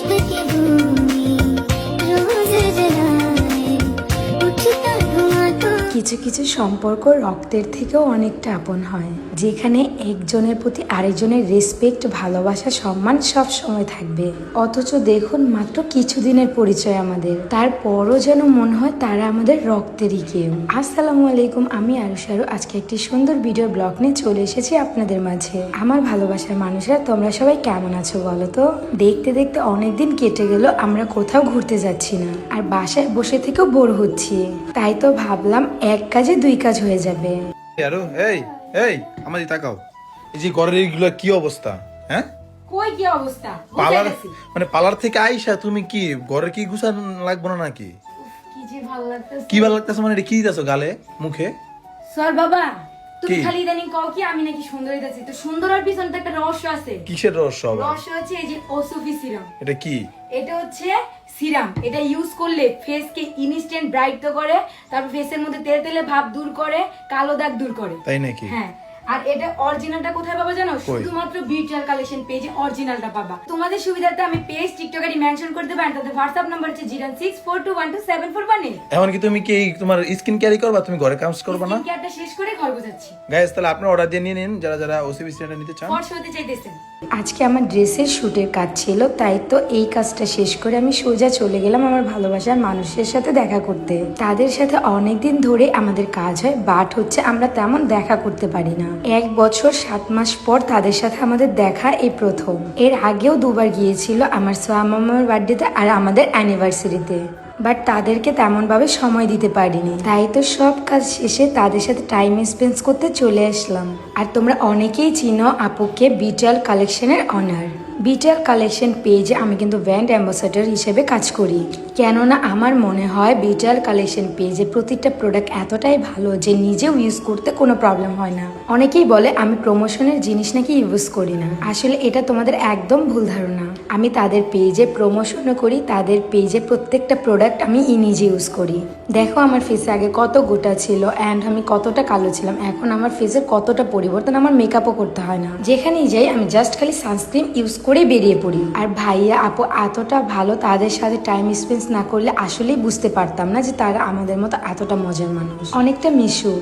Hoş bir gün কিছু কিছু সম্পর্ক রক্তের থেকেও অনেকটা আপন হয়, যেখানে একজনের প্রতি আরেকজনের রেসপেক্ট ভালোবাসা, সম্মান সব সময় থাকবে। অথচ দেখুন মাত্র কিছুদিনের পরিচয় আমাদের। তারপরও যেন মনে হয় তারা আমাদের রক্তেরই কেউ। আসসালামু আলাইকুম, আমি আরুষারু আজকে একটি সুন্দর ভিডিও ব্লগ নিয়ে চলে এসেছি আপনাদের মাঝে। আমার ভালোবাসার মানুষরা, তোমরা সবাই কেমন আছো বলো তো? দেখতে দেখতে অনেকদিন কেটে গেল, আমরা কোথাও ঘুরতে যাচ্ছি না। আর বাসায় বসে থেকেও বোর হচ্ছি। তাই তো ভাবলাম এক কাজে দুই কাজ হয়ে যাবে। আরও এই এই আমাদের তাকাও। এই যে ঘরের এইগুলো কি অবস্থা হ্যাঁ? কই কি অবস্থা? পালার মানে পালার থেকে আইসা তুমি কি ঘরে কি গুছান লাগবে না নাকি? কি যে ভালো লাগতেছে। কি ভালো লাগতেছে মানে এটা কি দিতেছো গালে মুখে? সর বাবা। তুমি খালি ইদানিং কও কি আমি নাকি সুন্দর হইতাছি। তো সুন্দরের পিছনে তো একটা রহস্য আছে। কিসের রহস্য আবার? রহস্য হচ্ছে এই যে ওসুফি সিরাম। এটা কি? এটা হচ্ছে সিরাম। এটা ইউজ করলে ফেস কে ইনস্ট্যান্ট ব্রাইট তো করে তারপর ফেসের মধ্যে তেল তেলে ভাব দূর করে কালো দাগ দূর করে। তাই নাকি? হ্যাঁ। আর এটা অরিজিনালটা কোথায় পাবা জানো? শুধুমাত্র বিউটিয়াল কালেকশন পেজে অরিজিনালটা পাবা। তোমাদের সুবিধার্থে আমি পেজ টিকটক আইডি মেনশন করতে পারেন তাদের হোয়াটসঅ্যাপ নাম্বার হচ্ছে zero six four two one two seven four one eight এমনকি তুমি কি তোমার স্কিন ক্যারি করবা? তুমি ঘরে কাজ করবা না? কেয়ারটা শেষ করে ঘর গোছাচ্ছি। গাইস তাহলে আপনার অর্ডার দিয়ে নিয়ে নিন। যারা যারা ওসিবি সিনেটা নিতে চান। ফর্স হতে চাইতেছেন। আজকে আমার ড্রেসের শ্যুটের কাজ ছিল তাই তো এই কাজটা শেষ করে আমি সোজা চলে গেলাম আমার ভালোবাসার মানুষের সাথে দেখা করতে। তাদের সাথে অনেকদিন ধরে আমাদের কাজ হয় বাট হচ্ছে আমরা তেমন দেখা করতে পারি না। এক বছর সাত মাস পর তাদের সাথে আমাদের দেখা এই প্রথম। এর আগেও দুবার গিয়েছিল আমার সোয়ামামার বার্থডেতে আর আমাদের অ্যানিভার্সারিতে বাট তাদেরকে তেমনভাবে সময় দিতে পারিনি। তাই তো সব কাজ শেষে তাদের সাথে টাইম স্পেন্ড করতে চলে আসলাম। আর তোমরা অনেকেই চিনো আপুকে বিটাল কালেকশনের অনার বিটাল কালেকশন পেজে আমি কিন্তু ব্র্যান্ড অ্যাম্বাসাডার হিসেবে কাজ করি। কেননা আমার মনে হয় বিটার কালেকশন পেজে প্রতিটা প্রোডাক্ট এতটাই ভালো যে নিজেও ইউজ করতে কোনো প্রবলেম হয় না। অনেকেই বলে, আমি প্রমোশনের জিনিস নাকি ইউজ করি না। আসলে এটা তোমাদের একদম ভুল ধারণা। আমি তাদের পেজে প্রমোশনও করি, তাদের পেজে প্রত্যেকটা প্রোডাক্ট আমি ই নিজে ইউজ করি। দেখো আমার ফেসে আগে কত গোটা ছিল অ্যান্ড আমি কতটা কালো ছিলাম, এখন আমার ফেসের কতটা পরিবর্তন আমার মেকআপও করতে হয় না। যেখানেই যাই, আমি জাস্ট খালি সানস্ক্রিন ইউজ করে বেরিয়ে পড়ি। আর ভাইয়া, আপু এতটা ভালো, তাদের সাথে টাইম স্পেন্ড না করলে আসলেই বুঝতে পারতাম না যে তারা আমাদের মতো এতটা মজার মানুষ। অনেকটা মিশু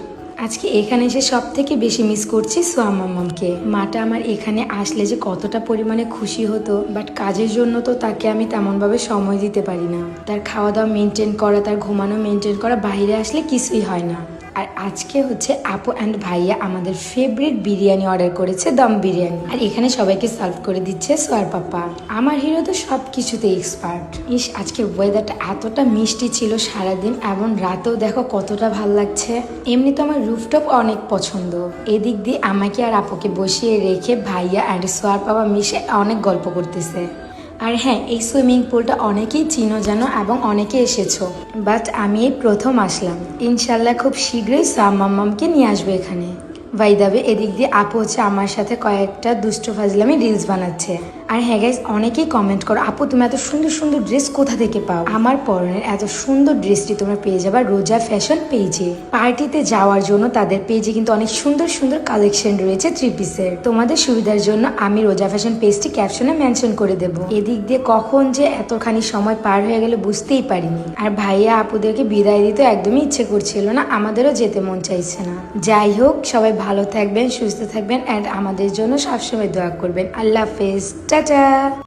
আজকে এখানে এসে সব থেকে বেশি মিস করছি সোয়ামাম্মামকে মাটা আমার এখানে আসলে যে কতটা পরিমাণে খুশি হতো বাট কাজের জন্য তো তাকে আমি তেমনভাবে সময় দিতে পারি না। তার খাওয়া দাওয়া মেনটেন করা, তার ঘুমানো মেনটেন করা, বাইরে আসলে কিছুই হয় না। আর আজকে হচ্ছে আপু অ্যান্ড ভাইয়া আমাদের ফেভারিট বিরিয়ানি অর্ডার করেছে, দম বিরিয়ানি। আর এখানে সবাইকে সার্ভ করে দিচ্ছে সোয়ার পাপা। আমার হিরো তো সব কিছুতে এক্সপার্ট ইস, আজকে ওয়েদারটা এতটা মিষ্টি ছিল সারাদিন এবং রাতেও দেখো কতটা ভালো লাগছে। এমনি তো আমার রুফটপ অনেক পছন্দ। এদিক দিয়ে আমাকে আর আপুকে বসিয়ে রেখে ভাইয়া অ্যান্ড সোয়ার পাপা মিশে অনেক গল্প করতেছে। আর হ্যাঁ এই সুইমিং পুলটা অনেকেই চিনো জানো এবং অনেকে এসেছ। বাট আমি এই প্রথম আসলাম। ইনশাল্লাহ খুব শীঘ্রই সামাম্মামকে নিয়ে আসব এখানে। ভাই ভাইদাবে এদিক দিয়ে আপু হচ্ছে আমার সাথে কয়েকটা দুষ্ট ফাজলামি রিলস বানাচ্ছে। আর হ্যাঁ গাইজ অনেকেই কমেন্ট করো, আপু, তুমি এত সুন্দর সুন্দর ড্রেস কোথা থেকে পাও? আমার পরনের এত সুন্দর ড্রেসটি তোমরা পেয়ে যাবে রোজা ফ্যাশন পেজে পার্টিতে যাওয়ার জন্য তাদের পেজে কিন্তু অনেক সুন্দর সুন্দর কালেকশন রয়েছে থ্রি পিসের তোমাদের সুবিধার জন্য আমি রোজা ফ্যাশন পেজটি ক্যাপশনে মেনশন করে দেব। এদিক দিয়ে কখন যে এতখানি সময় পার হয়ে গেলে বুঝতেই পারিনি। আর ভাইয়া আপুদেরকে বিদায় দিতে একদমই ইচ্ছে করছিল না, আমাদেরও যেতে মন চাইছে না। যাই হোক, সবাই ভালো থাকবেন, সুস্থ থাকবেন অ্যান্ড আমাদের জন্য সবসময় দোয়া করবেন। আল্লাহ হাফেজ Ta-ta